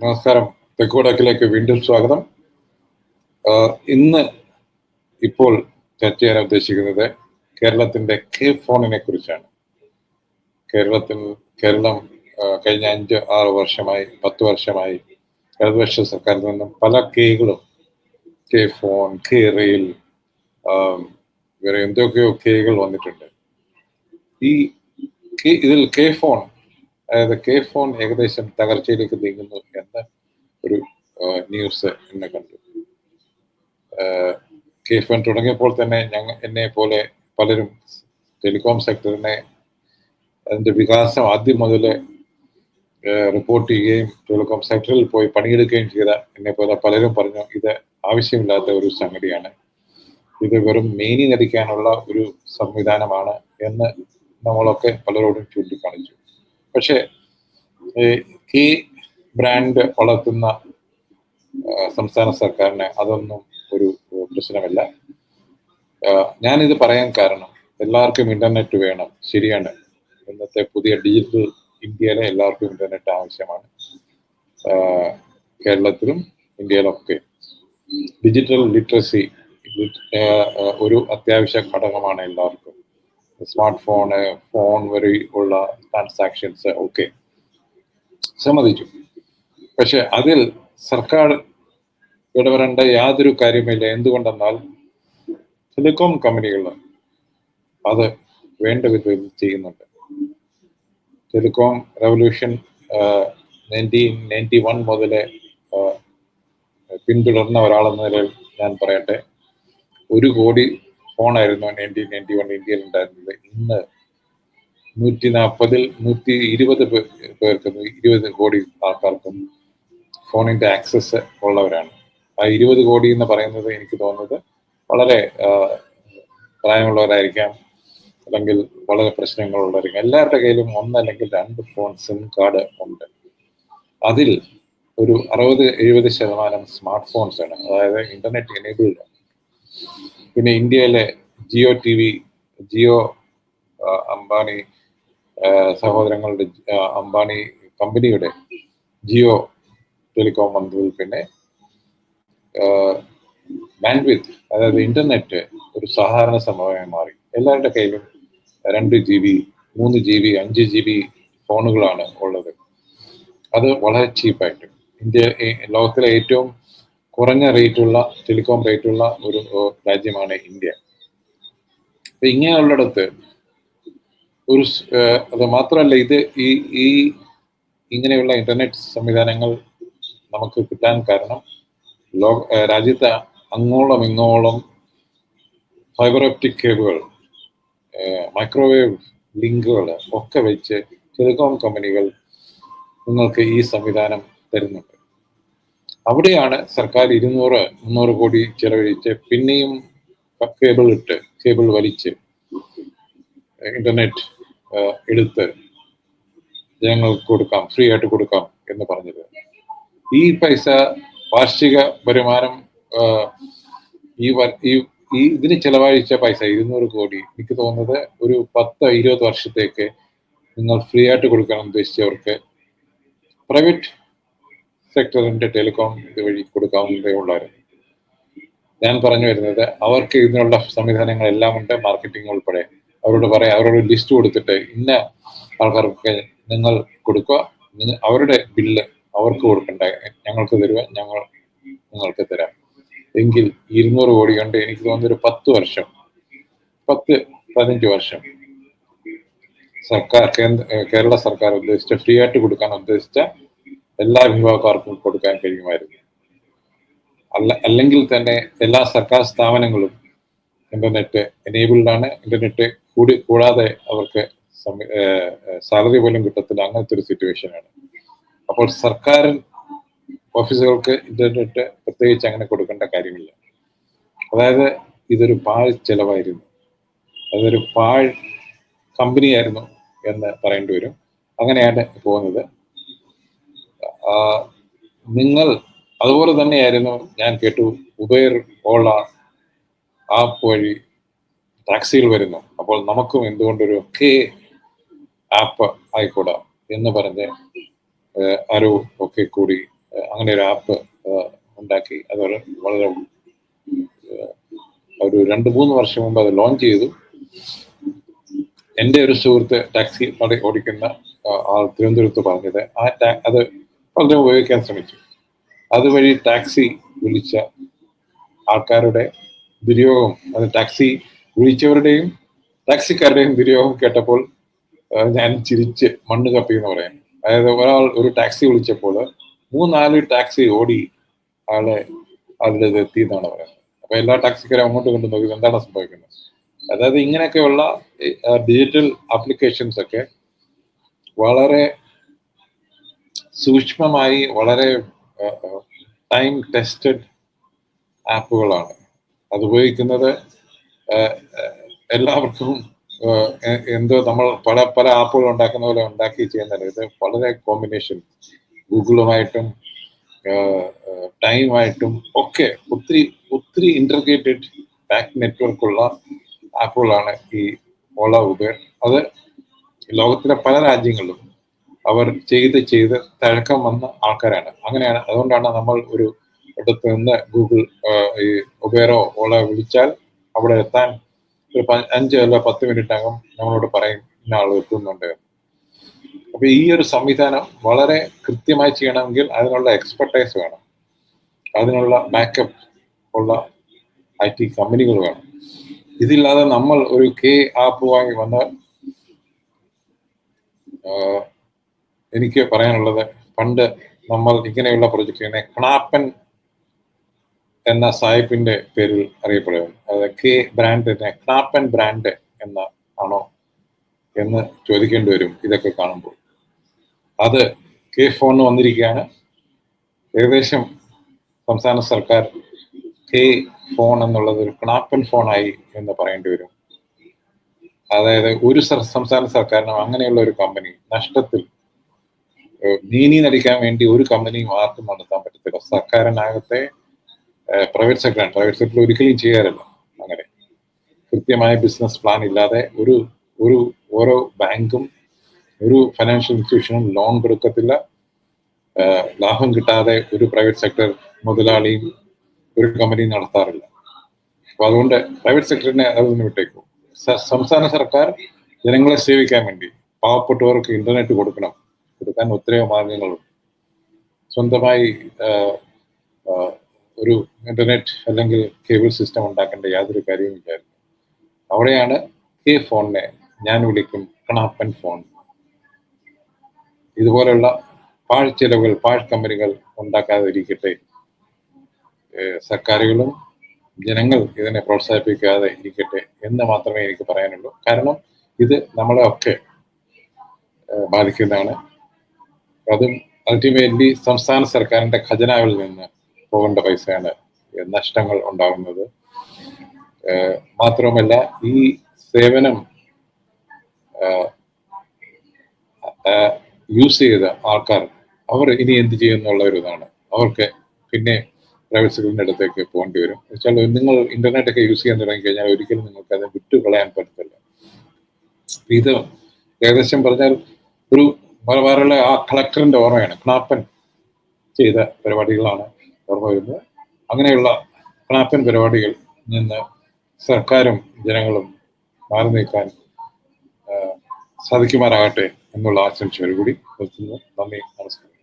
നമസ്കാരം. തെക്കുവടക്കിലേക്ക് വീണ്ടും സ്വാഗതം. ഇന്ന് ഇപ്പോൾ ചർച്ച ചെയ്യാൻ ഉദ്ദേശിക്കുന്നത് കേരളത്തിന്റെ കെ ഫോണിനെ കുറിച്ചാണ്. കേരളത്തിൽ കേരളം കഴിഞ്ഞ അഞ്ച് ആറ് വർഷമായി പത്ത് വർഷമായി ഇടതുപക്ഷ സർക്കാരിൽ നിന്നും പല കേകളും കെ ഫോൺ കെ റെയിൽ വേറെ എന്തൊക്കെയോ കേകൾ വന്നിട്ടുണ്ട്. ഈ ഇതിൽ കെ ഫോൺ അതായത് കെ ഫോൺ ഏകദേശം തകർച്ചയിലേക്ക് നീങ്ങുന്നു എന്ന ഒരു ന്യൂസ് എന്നെ കണ്ടു. കെ ഫോൺ തുടങ്ങിയപ്പോൾ തന്നെ ഞങ്ങൾ എന്നെ പോലെ പലരും ടെലികോം സെക്ടറിനെ അതിന്റെ വികാസം ആദ്യം മുതൽ റിപ്പോർട്ട് ചെയ്യുകയും ടെലികോം സെക്ടറിൽ പോയി പണിയെടുക്കുകയും ചെയ്ത എന്നെ പോലെ പലരും പറഞ്ഞു ഇത് ആവശ്യമില്ലാത്ത ഒരു സംഗതിയാണ്. ഇത് വെറും മേനി നടിക്കാനുള്ള ഒരു സംവിധാനമാണ് എന്ന് നമ്മളൊക്കെ പലരോടും ചൂണ്ടിക്കാണിച്ചു. പക്ഷേ ഈ ബ്രാൻഡ് വളർത്തുന്ന സംസ്ഥാന സർക്കാരിന് അതൊന്നും ഒരു പ്രശ്നമല്ല. ഞാനിത് പറയാൻ കാരണം എല്ലാവർക്കും ഇന്റർനെറ്റ് വേണം ശരിയാണ്. ഇന്നത്തെ പുതിയ ഡിജിറ്റൽ ഇന്ത്യയിലെ എല്ലാവർക്കും ഇന്റർനെറ്റ് ആവശ്യമാണ്. കേരളത്തിലും ഇന്ത്യയിലൊക്കെ. ഡിജിറ്റൽ ലിറ്ററസി ഒരു അത്യാവശ്യ ഘടകമാണ് എല്ലാവർക്കും. സ്മാർട്ട് ഫോണ് ഫോൺ വഴി ഉള്ള ട്രാൻസാക്ഷൻസ് ഒക്കെ സമ്മതിച്ചു. പക്ഷെ അതിൽ സർക്കാർ ഇടപെടേണ്ട യാതൊരു കാര്യമില്ല. എന്തുകൊണ്ടെന്നാൽ ടെലികോം കമ്പനികൾ അത് വേണ്ട വിധം ചെയ്യുന്നുണ്ട്. Telecom revolution nineteen ninety one മുതൽ പിന്തുടർന്ന ഒരാളെന്ന നിലയിൽ ഞാൻ പറയട്ടെ ഒരു കോടി ഫോണായിരുന്നു നയന്റീൻ നയന്റി വൺ ഇന്ത്യയിൽ ഉണ്ടായിരുന്നത്. ഇന്ന് നൂറ്റി നാൽപ്പതിൽ നൂറ്റി ഇരുപത് പേർക്കും ഇരുപത് കോടി ആൾക്കാർക്കും ഫോണിന്റെ ആക്സസ് ഉള്ളവരാണ്. ആ ഇരുപത് കോടി എന്ന് പറയുന്നത് എനിക്ക് തോന്നുന്നത് വളരെ പ്രായമുള്ളവരായിരിക്കാം അല്ലെങ്കിൽ വളരെ പ്രശ്നങ്ങളുള്ളവരായിരിക്കും. എല്ലാവരുടെ കയ്യിലും ഒന്നല്ലെങ്കിൽ രണ്ട് ഫോൺ സിം കാർഡ് ഉണ്ട്. അതിൽ ഒരു അറുപത് എഴുപത് ശതമാനം സ്മാർട്ട് ഫോൺസ് ആണ് അതായത് ഇന്റർനെറ്റ് എനേബിൾഡ് പിന്നെ ഇന്ത്യയിലെ ജിയോ ടി വി ജിയോ അംബാനി സഹോദരങ്ങളുടെ അംബാനി കമ്പനിയുടെ ജിയോ ടെലികോം വന്നതിൽ പിന്നെ ബാൻഡ്വിത്ത് അതായത് ഇന്റർനെറ്റ് ഒരു സാധാരണ സംഭവമായി മാറി. എല്ലാവരുടെ കയ്യിലും രണ്ട് ജി ബി മൂന്ന് ജി ബി അഞ്ച് ജി ബി ഫോണുകളാണ് ഉള്ളത്. അത് വളരെ ചീപ്പായിട്ട് ഇന്ത്യ ലോകത്തിലെ ഏറ്റവും കുറഞ്ഞ റേറ്റുള്ള ടെലികോം റേറ്റുള്ള ഒരു രാജ്യമാണ് ഇന്ത്യ. അപ്പൊ ഇങ്ങനെയുള്ളിടത്ത് ഒരു അത് മാത്രമല്ല ഇത് ഈ ഈ ഇങ്ങനെയുള്ള ഇന്റർനെറ്റ് സംവിധാനങ്ങൾ നമുക്ക് കിട്ടാൻ കാരണം ലോക രാജ്യത്ത് അങ്ങോളം ഇങ്ങോളം ഫൈബർ ഒപ്റ്റിക് കേബിളുകൾ മൈക്രോവേവ് ലിങ്കുകൾ ഒക്കെ വെച്ച് ടെലികോം കമ്പനികൾ നിങ്ങൾക്ക് ഈ സംവിധാനം തരുന്നുണ്ട്. അവിടെയാണ് സർക്കാർ ഇരുന്നൂറ് മുന്നൂറ് കോടി ചെലവഴിച്ച് പിന്നെയും കേബിൾ ഇട്ട് കേബിൾ വലിച്ച് ഇന്റർനെറ്റ് എടുത്ത് ജനങ്ങൾക്ക് കൊടുക്കാം ഫ്രീ ആയിട്ട് കൊടുക്കാം എന്ന് പറഞ്ഞത്. ഈ പൈസ വാർഷിക വരുമാനം ഈ ഈ ഇതിന് ചെലവഴിച്ച പൈസ ഇരുന്നൂറ് കോടി എനിക്ക് തോന്നുന്നത് ഒരു പത്ത് ഇരുപത് വർഷത്തേക്ക് നിങ്ങൾ ഫ്രീ ആയിട്ട് കൊടുക്കണം ഉദ്ദേശിച്ചവർക്ക് പ്രൈവറ്റ് സെക്ടറിന്റെ ടെലികോം ഇതുവഴി കൊടുക്കാവുന്നതേ ഉള്ളായിരുന്നു. ഞാൻ പറഞ്ഞു വരുന്നത് അവർക്ക് ഇതിനുള്ള സംവിധാനങ്ങളെല്ലാം ഉണ്ട് മാർക്കറ്റിംഗ് ഉൾപ്പെടെ. അവരോട് പറയാം അവരോട് ലിസ്റ്റ് കൊടുത്തിട്ട് ഇന്ന ആൾക്കാർക്ക് നിങ്ങൾ കൊടുക്കുക അവരുടെ ബില്ല് അവർക്ക് കൊടുക്കണ്ട ഞങ്ങൾക്ക് തരുക ഞങ്ങൾ നിങ്ങൾക്ക് തരാം. എങ്കിൽ ഇരുന്നൂറ് കോടി കൊണ്ട് എനിക്ക് തോന്നുന്നൊരു പത്ത് വർഷം പത്ത് പതിനഞ്ച് വർഷം സർക്കാർ കേന്ദ്ര കേരള സർക്കാർ ഉദ്ദേശിച്ച ഫ്രീ ആയിട്ട് കൊടുക്കാൻ ഉദ്ദേശിച്ച എല്ലാ വിഭാഗക്കാർക്കും കൊടുക്കാൻ കഴിയുമായിരുന്നു. അല്ല അല്ലെങ്കിൽ തന്നെ എല്ലാ സർക്കാർ സ്ഥാപനങ്ങളും ഇന്റർനെറ്റ് എനേബിൾഡ് ആണ്. ഇന്റർനെറ്റ് കൂടി കൂടാതെ അവർക്ക് സാലറി പോലും കിട്ടത്തില്ല. അങ്ങനത്തെ ഒരു സിറ്റുവേഷൻ ആണ്. അപ്പോൾ സർക്കാർ ഓഫീസുകൾക്ക് ഇന്റർനെറ്റ് പ്രത്യേകിച്ച് അങ്ങനെ കൊടുക്കേണ്ട കാര്യമില്ല. അതായത് ഇതൊരു പാഴ് ചെലവായിരുന്നു. അതൊരു പാഴ് കമ്പനിയായിരുന്നു എന്ന് പറയേണ്ടി വരും. അങ്ങനെയാണ് പോകുന്നത്. നിങ്ങൾ അതുപോലെ തന്നെയായിരുന്നു ഞാൻ കേട്ടു. ഉബേർ ഓള ആപ്പ് വഴി ടാക്സികൾ വരുന്നു. അപ്പോൾ നമുക്കും എന്തുകൊണ്ടൊരു കെ ആപ്പ് ആയിക്കൂടാ എന്ന് പറഞ്ഞ് അരു ഒക്കെ കൂടി അങ്ങനെ ഒരു ആപ്പ് ഉണ്ടാക്കി. അത് വളരെ ഒരു രണ്ട് മൂന്ന് വർഷം മുമ്പ് അത് ലോഞ്ച് ചെയ്തു. എന്റെ ഒരു സുഹൃത്ത് ടാക്സി ഓടി- ഓടിക്കുന്ന ആൾ തിരുവനന്തപുരത്ത് പറഞ്ഞത് ആ അത് വളരെ ഉപയോഗിക്കാൻ ശ്രമിച്ചു. അതുവഴി ടാക്സി വിളിച്ച ആൾക്കാരുടെ ദുര്യോഗം അത് ടാക്സി വിളിച്ചവരുടെയും ടാക്സിക്കാരുടെയും ദുര്യോഗം കേട്ടപ്പോൾ ഞാൻ ചിരിച്ച് മണ്ണ് കപ്പി എന്ന് പറയാം. അതായത് ഒരാൾ ഒരു ടാക്സി വിളിച്ചപ്പോൾ മൂന്നാൽ ടാക്സി ഓടി ആളെ ഇത് എത്തി എന്നാണ് പറയുന്നത്. അപ്പൊ എല്ലാ ടാക്സിക്കാരും അങ്ങോട്ട് കൊണ്ട് നോക്കി എന്താണ് സംഭവിക്കുന്നത്. അതായത് ഇങ്ങനെയൊക്കെയുള്ള ഡിജിറ്റൽ ആപ്ലിക്കേഷൻസ് ഒക്കെ വളരെ സൂക്ഷ്മമായി വളരെ ടൈം ടെസ്റ്റഡ് ആപ്പുകളാണ്. അത് ഉപയോഗിക്കുന്നത് എല്ലാവർക്കും എന്തോ നമ്മൾ പല പല ആപ്പുകൾ ഉണ്ടാക്കുന്ന പോലെ ഉണ്ടാക്കി ചെയ്യുന്നില്ല ഇത് വളരെ കോമ്പിനേഷൻ ഗൂഗിളുമായിട്ടും ടൈമായിട്ടും ഒക്കെ ഒത്തിരി ഒത്തിരി ഇന്റർഗ്രേറ്റഡ് ബാക്ക് നെറ്റ്വർക്കുള്ള ആപ്പുകളാണ് ഈ ഓള ഉബേർ. അത് ലോകത്തിലെ പല രാജ്യങ്ങളിലും അവർ ചെയ്ത് ചെയ്ത് തഴക്കം വന്ന ആൾക്കാരാണ്. അങ്ങനെയാണ്. അതുകൊണ്ടാണ് നമ്മൾ ഒരു ഇടത്ത് നിന്ന് ഗൂഗിൾ ഈ ഉബേറോ ഓള വിളിച്ചാൽ അവിടെ എത്താൻ ഒരു അഞ്ച് അല്ല പത്ത് മിനിറ്റ് അകം നമ്മളോട് പറയും ഇന്ന ആൾ എത്തുന്നുണ്ട് അപ്പൊ ഈ ഒരു സംവിധാനം വളരെ കൃത്യമായി ചെയ്യണമെങ്കിൽ അതിനുള്ള എക്സ്പെർട്ടൈസ് വേണം. അതിനുള്ള ബാക്കപ്പ് ഉള്ള ഐ ടി കമ്പനികൾ വേണം. ഇതില്ലാതെ നമ്മൾ ഒരു കെ ആപ്പ് വാങ്ങി വന്നാൽ എനിക്ക് പറയാനുള്ളത് പണ്ട് നമ്മൾ ഇങ്ങനെയുള്ള പ്രൊജക്റ്റിനെ ക്ണാപ്പൻ എന്ന സായിപ്പിന്റെ പേരിൽ അറിയപ്പെടുകയാണ്. അതായത് കെ ബ്രാൻഡിനെ ക്ണാപ്പൻ ബ്രാൻഡ് എന്ന ആണോ എന്ന് ചോദിക്കേണ്ടി വരും ഇതൊക്കെ കാണുമ്പോൾ. അത് കെ ഫോൺ വന്നിരിക്കുകയാണ്. ഏകദേശം സംസ്ഥാന സർക്കാർ കെ ഫോൺ എന്നുള്ളത് ഒരു ക്ണാപ്പൻ ഫോണായി എന്ന് പറയേണ്ടി വരും. അതായത് ഒരു സംസ്ഥാന സർക്കാരിനും അങ്ങനെയുള്ള ഒരു കമ്പനി നഷ്ടത്തിൽ നീനി നടിക്കാൻ വേണ്ടി ഒരു കമ്പനിയും ആർക്കും നടത്താൻ പറ്റത്തില്ല. സർക്കാരിനാകത്തെ പ്രൈവറ്റ് സെക്ടറാണ് പ്രൈവറ്റ് സെക്ടർ ഒരിക്കലും ചെയ്യാറില്ല. അങ്ങനെ. കൃത്യമായ ബിസിനസ് പ്ലാൻ ഇല്ലാതെ ഒരു ഒരു ഓരോ ബാങ്കും ഒരു ഫൈനാൻഷ്യൽ ഇൻസ്റ്റിറ്റ്യൂഷനും ലോൺ കൊടുക്കത്തില്ല. ലാഭം കിട്ടാതെ ഒരു പ്രൈവറ്റ് സെക്ടർ മുതലാളിയും ഒരു കമ്പനി നടത്താറില്ല. അപ്പൊ അതുകൊണ്ട് പ്രൈവറ്റ് സെക്ടറിനെ അതൊന്ന് വിട്ടേക്കും. സംസ്ഥാന സർക്കാർ ജനങ്ങളെ സേവിക്കാൻ വേണ്ടി പാവപ്പെട്ടവർക്ക് ഇന്റർനെറ്റ് കൊടുക്കണം. കൊടുക്കാൻ ഒത്തിരി മാർഗങ്ങളുണ്ട്. സ്വന്തമായി ഒരു ഇന്റർനെറ്റ് അല്ലെങ്കിൽ കേബിൾ സിസ്റ്റം ഉണ്ടാക്കേണ്ട യാതൊരു കാര്യവും ഇല്ലായിരുന്നു. അവിടെയാണ് കെ ഫോണിനെ ഞാൻ വിളിക്കും കണാപ്പൻ ഫോൺ. ഇതുപോലെയുള്ള പാഴ് ചെലവുകൾ പാഴ് കമ്പനികൾ ഉണ്ടാക്കാതിരിക്കട്ടെ. സർക്കാരുകളും ജനങ്ങൾ ഇതിനെ പ്രോത്സാഹിപ്പിക്കാതെ ഇരിക്കട്ടെ എന്ന് മാത്രമേ എനിക്ക് പറയാനുള്ളൂ. കാരണം ഇത് നമ്മളെ ഒക്കെ ബാധിക്കുന്നതാണ്. അതും അൾട്ടിമേറ്റ്ലി സംസ്ഥാന സർക്കാരിന്റെ ഖജനാവിൽ നിന്ന് പോകേണ്ട പൈസയാണ് നഷ്ടങ്ങൾ ഉണ്ടാകുന്നത്. മാത്രവുമല്ല ഈ സേവനം യൂസ് ചെയ്ത ആൾക്കാർ അവർ ഇനി എന്ത് ചെയ്യുന്നുള്ള ഒരു ഇതാണ്. അവർക്ക് പിന്നെ പ്രൈവറ്റ് സെക്ടറിന്റെ അടുത്തേക്ക് പോകേണ്ടി വരും. വെച്ചാൽ നിങ്ങൾ ഇന്റർനെറ്റ് ഒക്കെ യൂസ് ചെയ്യാൻ തുടങ്ങി കഴിഞ്ഞാൽ ഒരിക്കലും നിങ്ങൾക്ക് അത് വിട്ടുകളയാൻ പറ്റത്തില്ല. ഇത് ഏകദേശം പറഞ്ഞാൽ ഒരു വേറെ ആ കളക്ടറിന്റെ ഓർമ്മയാണ്. ക്ലാപ്പൻ ചെയ്ത പരിപാടികളാണ് ഓർമ്മ വരുന്നത്. അങ്ങനെയുള്ള ക്ലാപ്പൻ പരിപാടികൾ നിന്ന് സർക്കാരും ജനങ്ങളും മാറി നീക്കാൻ സാധിക്കുമാറാകട്ടെ എന്നുള്ള ആശംസയോടുകൂടി നിർത്തുന്നു. നന്ദി നമസ്കാരം.